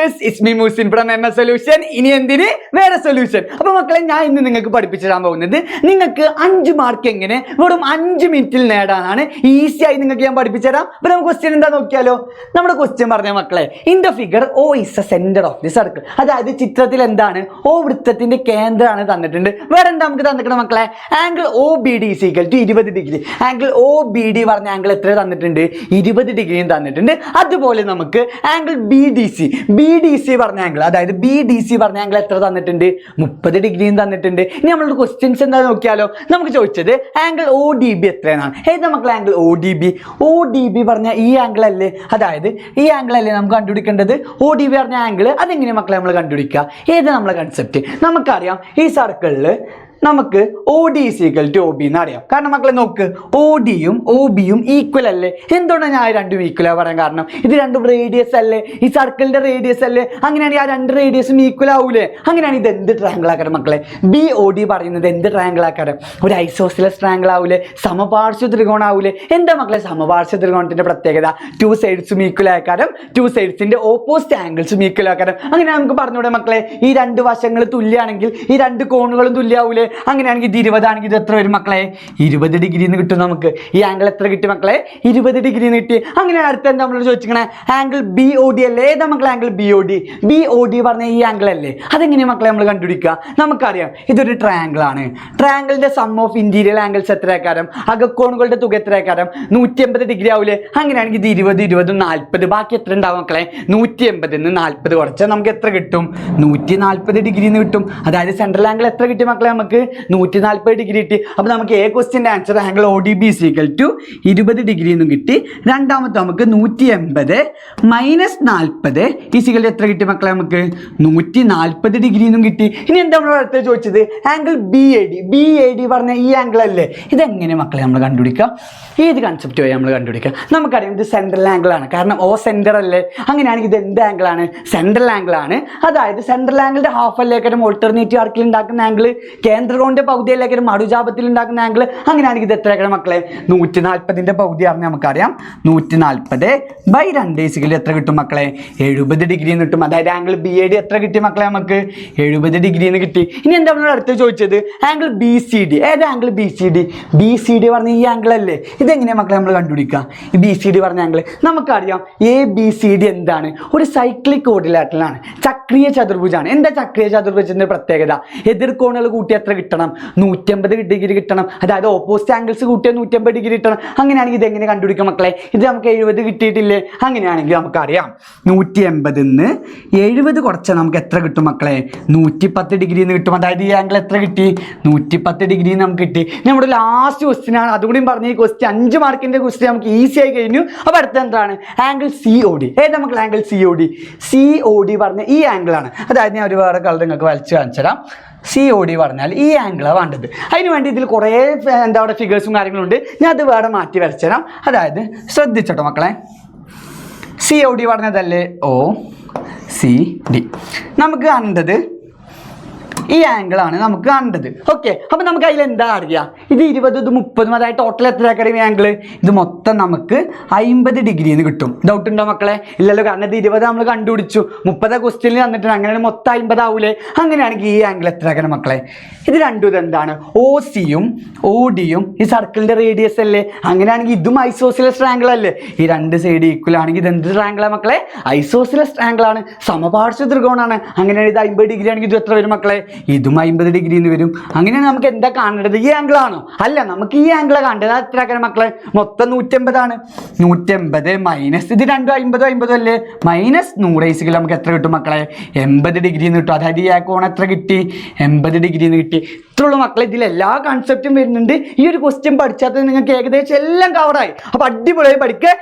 Dears it's from M S solution ഇനി എന്തിന്? വേറെ സൊല്യൂഷൻ അപ്പൊ മക്കളെ ഞാൻ ഇന്ന് നിങ്ങൾക്ക് പഠിപ്പിച്ചു തരാൻ പോകുന്നത് നിങ്ങൾക്ക് അഞ്ച് മാർക്ക് എങ്ങനെ വെറും അഞ്ച് മിനിറ്റിൽ നേടാനാണ് ഈസി ആയി നിങ്ങൾക്ക് ഞാൻ പഠിപ്പിച്ചു തരാം. അപ്പൊ നമുക്ക് ക്വസ്റ്റ്യൻ എന്താ നോക്കിയാലോ? നമ്മുടെ ക്വസ്റ്റ്യൻ പറഞ്ഞ മക്കളെ in the figure O is a centre of the circle അതായത് ചിത്രത്തിൽ എന്താണ്? ഓ വൃത്തത്തിന്റെ കേന്ദ്രമാണ് തന്നിട്ടുണ്ട്. വേറെ എന്താ നമുക്ക് തന്നിട്ടുണ്ട് മക്കളെ? Angle O B D is equal to ഇരുപത് degree angle O B D പറഞ്ഞ ആംഗിൾ എത്ര തന്നിട്ടുണ്ട്? ഇരുപത് ഡിഗ്രിയും തന്നിട്ടുണ്ട്. അതുപോലെ നമുക്ക് angle B D C B D C പറഞ്ഞ ആംഗിൾ അതായത് ബി ഡി സി പറഞ്ഞ ആംഗിൾ എത്ര തന്നിട്ടുണ്ട്? മുപ്പത് ഡിഗ്രിയും തന്നിട്ടുണ്ട്. ഇനി നമ്മളുടെ ക്വസ്റ്റ്യൻസ് എന്താ നോക്കിയാലോ? നമുക്ക് ചോദിച്ചത് ആംഗിൾ ഒ ഡി ബി എത്രയാണ്? ഏത് നമുക്ക് angle O D B O D B പറഞ്ഞ ഈ ആംഗിൾ അല്ലേ? അതായത് ഈ ആംഗിൾ അല്ലേ നമുക്ക് കണ്ടുപിടിക്കേണ്ടത്? ഒ ഡി ബി പറഞ്ഞ ആംഗിൾ അതെങ്ങനെ മക്കളെ നമ്മൾ കണ്ടുപിടിക്കുക? ഏത് നമ്മളെ കൺസെപ്റ്റ് നമുക്കറിയാം ഈ സർക്കിളിൽ നമുക്ക് O D is equal to O B എന്ന് അറിയാം. കാരണം മക്കളെ നോക്ക് ഒ ഡിയും ഒ ബിയും ഈക്വൽ അല്ലേ? എന്തുകൊണ്ടാണ് ഞാൻ രണ്ടും ഈക്വൽ പറയാൻ കാരണം? ഇത് രണ്ടും റേഡിയസ് അല്ലേ? ഈ സർക്കിളിന്റെ റേഡിയസ് അല്ലേ? അങ്ങനെയാണെങ്കിൽ ആ രണ്ട് റേഡിയസും ഈക്വൽ ആവൂലേ? അങ്ങനെയാണ് ഇത് എന്ത് ട്രാങ്കിൾ ആക്കാരം മക്കളെ? ബി ഒ ഡി പറയുന്നത് എന്ത് ട്രാങ്കിൾ ആക്കാരം ഒരു ഐസോസിലസ് ട്രാങ്കിൾ ആവൂലേ? സമപാർശ്വ ത്രികോണം ആവൂലേ? എന്താ മക്കളെ സമപാർശ്വ ത്രികോണത്തിന്റെ പ്രത്യേകത? ടു സൈഡ്സും ഈക്വൽ ആക്കാരം ടു സൈഡ്സിന്റെ ഓപ്പോസിറ്റ് ആംഗിൾസും ഈക്വൽ ആക്കാരം അങ്ങനെ നമുക്ക് പറഞ്ഞൂടെ മക്കളെ? ഈ രണ്ട് വശങ്ങൾ തുല്യാണെങ്കിൽ ഈ രണ്ട് കോണുകളും തുല്യാവൂലേ? അങ്ങനെയാണെങ്കിൽ ഇത് ഇരുപതാണെങ്കിൽ ഇത് എത്ര വരും മക്കളെ? ഇരുപത് ഡിഗ്രി എന്ന് കിട്ടും നമുക്ക്. ഈ ആംഗിൾ എത്ര കിട്ടി മക്കളെ? ഇരുപത് ഡിഗ്രി എന്ന് കിട്ടി. അങ്ങനെ അടുത്ത എന്താ നമ്മൾ ചോദിച്ചിരിക്കണേ? ആംഗിൾ ബി ഒ ഡി അല്ലേ? ഏതാ മക്കളെ angle B O D B O D പറഞ്ഞ ഈ ആംഗിൾ അല്ലേ? അതെങ്ങനെയാണ് മക്കളെ നമ്മൾ കണ്ടുപിടിക്കുക? നമുക്കറിയാം. ഇതൊരു ട്രയാംഗിൾ ആണ്. ട്രയാംഗിളിന്റെ സം ഓഫ് ഇന്റീരിയൽ ആംഗിൾസ് എത്ര ആക്കാരം അകക്കോണുകളുടെ തുക എത്ര ആക്കാരം നൂറ്റി എൺപത് ഡിഗ്രി ആവില്ലേ അങ്ങനെയാണെങ്കിൽ ഇത് ഇരുപത് ഇരുപത് നാൽപ്പത് ബാക്കി എത്ര ഉണ്ടാവും മക്കളെ? നൂറ്റി നിന്ന് നാൽപ്പത് കുറച്ചാൽ നമുക്ക് എത്ര കിട്ടും? നൂറ്റി നാൽപ്പത് ഡിഗ്രി എന്ന് കിട്ടും. അതായത് സെൻട്രൽ ആംഗിൾ എത്ര കിട്ടി മക്കളെ നമുക്ക്? നൂറ്റി നാൽപ്പത് ഡിഗ്രി കിട്ടി. അപ്പോൾ നമുക്ക് A ക്വസ്റ്റിന്റെ answer angle O D B is equal to ഇരുപത് ഡിഗ്രി എന്നും കിട്ടി. രണ്ടാമത്തെ നമുക്ക് നൂറ്റി എൺപത് മൈനസ് നാൽപ്പത് ഈ സീക്വൽ എത്ര കിട്ടി മക്കളെ നമുക്ക്? നൂറ്റി നാൽപ്പത് ഡിഗ്രി എന്നും കിട്ടി. ഇനി എന്താ നമ്മൾ അടുത്ത് ചോദിച്ചത്? Angle B A D B A D പറഞ്ഞ ഈ ആംഗിൾ അല്ലേ? ഇതെങ്ങനെ മക്കളെ നമ്മൾ കണ്ടുപിടിക്കാം? ഏത് കൺസെപ്റ്റ് വഴി നമ്മൾ കണ്ടുപിടിക്കാം? നമുക്കറിയാം ഇത് സെൻട്രൽ ആംഗിൾ ആണ്. കാരണം ഓ സെന്റർ അല്ലേ? അങ്ങനെയാണെങ്കിൽ ഇത് എന്ത് ആംഗിൾ ആണ്? സെൻട്രൽ ആംഗിൾ ആണ്. അതായത് സെൻട്രൽ ആംഗിളിന്റെ ഹാഫ് അല്ലേക്കാരും ഓൾട്ടർനേറ്റീവ് ആർക്കിൽ ഉണ്ടാക്കുന്ന ആംഗിൾ കേന്ദ്രകോണിന്റെ പകുതി അല്ലെങ്കിൽ മടുജാപത്തിൽ ഉണ്ടാക്കുന്ന ആംഗിൾ അങ്ങനെയാണെങ്കിൽ ഇത് എത്രയാക്കണം മക്കളെ? നൂറ്റി നാൽപ്പതിന്റെ പകുതി നമുക്കറിയാം. നൂറ്റി നാൽപ്പത് ബൈ രണ്ട് സികളിൽ എത്ര കിട്ടും മക്കളെ? എഴുപത് ഡിഗ്രി എന്ന് കിട്ടും. അതായത് ആംഗിൾ ബി എ ഡി എത്ര കിട്ടി മക്കളെ നമുക്ക്? എഴുപത് ഡിഗ്രി എന്ന് കിട്ടി. ഇനി എന്താ നമ്മൾ അടുത്ത് ചോദിച്ചത്? ആംഗിൾ ബി സി ഡി ഏത് angle B C D B C D പറഞ്ഞ ഈ ആംഗിൾ അല്ലേ? ഇതെങ്ങനെയാണ് മക്കളെ നമ്മൾ കണ്ടുപിടിക്കുക? ഈ ബി സി ഡി പറഞ്ഞ ആംഗിൾ നമുക്കറിയാം എ ബി സി ഡി എന്താണ്? ഒരു സൈക്ലിക് കോർഡിലേറ്ററിലാണ് ചക്രീയ ചതുർഭുജാണ്. എന്താ ചക്രീയ ചതുർഭുജത്തിന്റെ പ്രത്യേകത? എതിർക്കോണുകൾ കൂട്ടി എത്ര കിട്ടണം. നൂറ്റമ്പത് ഡിഗ്രി കിട്ടണം. അതായത് ഓപ്പോസിറ്റ് ആംഗിൾസ് കൂട്ടിയാൽ നൂറ്റമ്പത് ഡിഗ്രി കിട്ടണം. അങ്ങനെയാണെങ്കിൽ ഇത് എങ്ങനെ കണ്ടുപിടിക്കും മക്കളെ? ഇത് നമുക്ക് എഴുപത് കിട്ടിയിട്ടില്ലേ? അങ്ങനെയാണെങ്കിൽ നമുക്കറിയാം. നൂറ്റി എൺപതിൽ നിന്ന് എഴുപത് കുറച്ചാൽ നമുക്ക് എത്ര കിട്ടും മക്കളെ? നൂറ്റി പത്ത് ഡിഗ്രി എന്ന് കിട്ടും. അതായത് ഈ ആംഗിൾ എത്ര കിട്ടി? നൂറ്റി പത്ത് ഡിഗ്രി നമുക്ക് കിട്ടി. നമ്മുടെ ലാസ്റ്റ് ക്വസ്റ്റ്യൻ ആണ്. അതുകൂടി പറഞ്ഞ ഈ ക്വസ്റ്റ്യൻ അഞ്ച് മാർക്കിന്റെ ക്വസ്റ്റ്യൻ നമുക്ക് ഈസി ആയി കഴിഞ്ഞു. അപ്പോൾ അടുത്ത എന്താണ്? ആംഗിൾ സി ഒ ഡി ഏത് നമുക്ക് angle C O D C O D പറഞ്ഞ ഈ ആംഗിൾ ആണ്. അതായത് ഞാൻ ഒരു കളർ നിങ്ങൾക്ക് വലിച്ചു കാണിച്ചു തരാം സി ഒ ഡി പറഞ്ഞാൽ ഈ ആംഗിളാണ് വേണ്ടത്. അതിന് വേണ്ടി ഇതിൽ കുറേ എന്താ പറയുക ഫിഗേഴ്സും കാര്യങ്ങളും ഉണ്ട് ഞാൻ അത് വേറെ മാറ്റി വരച്ചുതരാം അതായത് ശ്രദ്ധിച്ചോട്ടോ മക്കളെ. സി ഒ ഡി പറഞ്ഞതല്ലേ? ഓ സി ഡി നമുക്ക് കാണേണ്ടത് ഈ ആംഗിളാണ് നമുക്ക് കണ്ടത് ഓക്കെ അപ്പം നമുക്ക് അതിൽ എന്താ അറിയാം? ഇത് ഇരുപത് ഇത് മുപ്പതും അതായത് ടോട്ടൽ എത്ര ആക്കറിയും ആംഗിൾ ഇത് മൊത്തം നമുക്ക് അമ്പത് ഡിഗ്രി എന്ന് കിട്ടും. ഡൗട്ട് ഉണ്ടോ മക്കളെ? ഇല്ലല്ലോ കാരണം ഇത് ഇരുപത് നമ്മൾ കണ്ടുപിടിച്ചു. മുപ്പത് ക്വസ്റ്റ്യനിൽ തന്നിട്ടുണ്ട് അങ്ങനെ മൊത്തം അമ്പത് ആവൂലേ? അങ്ങനെയാണെങ്കിൽ ഈ ആംഗിൾ എത്ര ആക്കണം മക്കളെ? ഇത് രണ്ടും ഇതെന്താണ്? ഒ സിയും ഒ ഡിയും ഈ സർക്കിളിന്റെ റേഡിയസ് അല്ലേ? അങ്ങനെയാണെങ്കിൽ ഇതും ഐസോസിലസ് ട്രാങ്കിൾ അല്ലേ? ഈ രണ്ട് സൈഡ് ഈക്വൽ ആണെങ്കിൽ ഇത് എന്ത് ട്രാങ്കിളാണ് മക്കളെ? ഐസോസിലസ് ട്രാങ്കിളാണ് സമപാർശ്വ ത്രികോണാണ്. അങ്ങനെയാണെങ്കിൽ ഇത് അമ്പത് ഡിഗ്രി ആണെങ്കിൽ ഇത് എത്ര വരും മക്കളെ? ഇതും അമ്പത് ഡിഗ്രി എന്ന് വരും. അങ്ങനെയാണ് നമുക്ക് എന്താ കാണേണ്ടത്? ഈ ആംഗിളാണോ അല്ല നമുക്ക് ഈ ആംഗിൾ കാണേണ്ടത്. അത് എത്ര ആക്കണം മക്കളെ? മൊത്തം നൂറ്റമ്പതാണ്. നൂറ്റമ്പത് മൈനസ് ഇത് രണ്ടും അമ്പതും അമ്പതും അല്ലേ? മൈനസ് നൂറ് ഐസികൾ നമുക്ക് എത്ര കിട്ടും മക്കളെ? എൺപത് ഡിഗ്രി എന്ന് കിട്ടും. അതായത് ഈ ആ കോൺ എത്ര കിട്ടി? എൺപത് ഡിഗ്രി എന്ന് കിട്ടി. ഇത്രയുള്ള മക്കളെ. ഇതിൽ എല്ലാ കൺസെപ്റ്റും വരുന്നുണ്ട്. ഈ ഒരു ക്വസ്റ്റ്യൻ പഠിച്ചാൽ നിങ്ങൾക്ക് ഏകദേശം എല്ലാം കവറായി അപ്പോൾ അടിപൊളിയായി പഠിക്കുക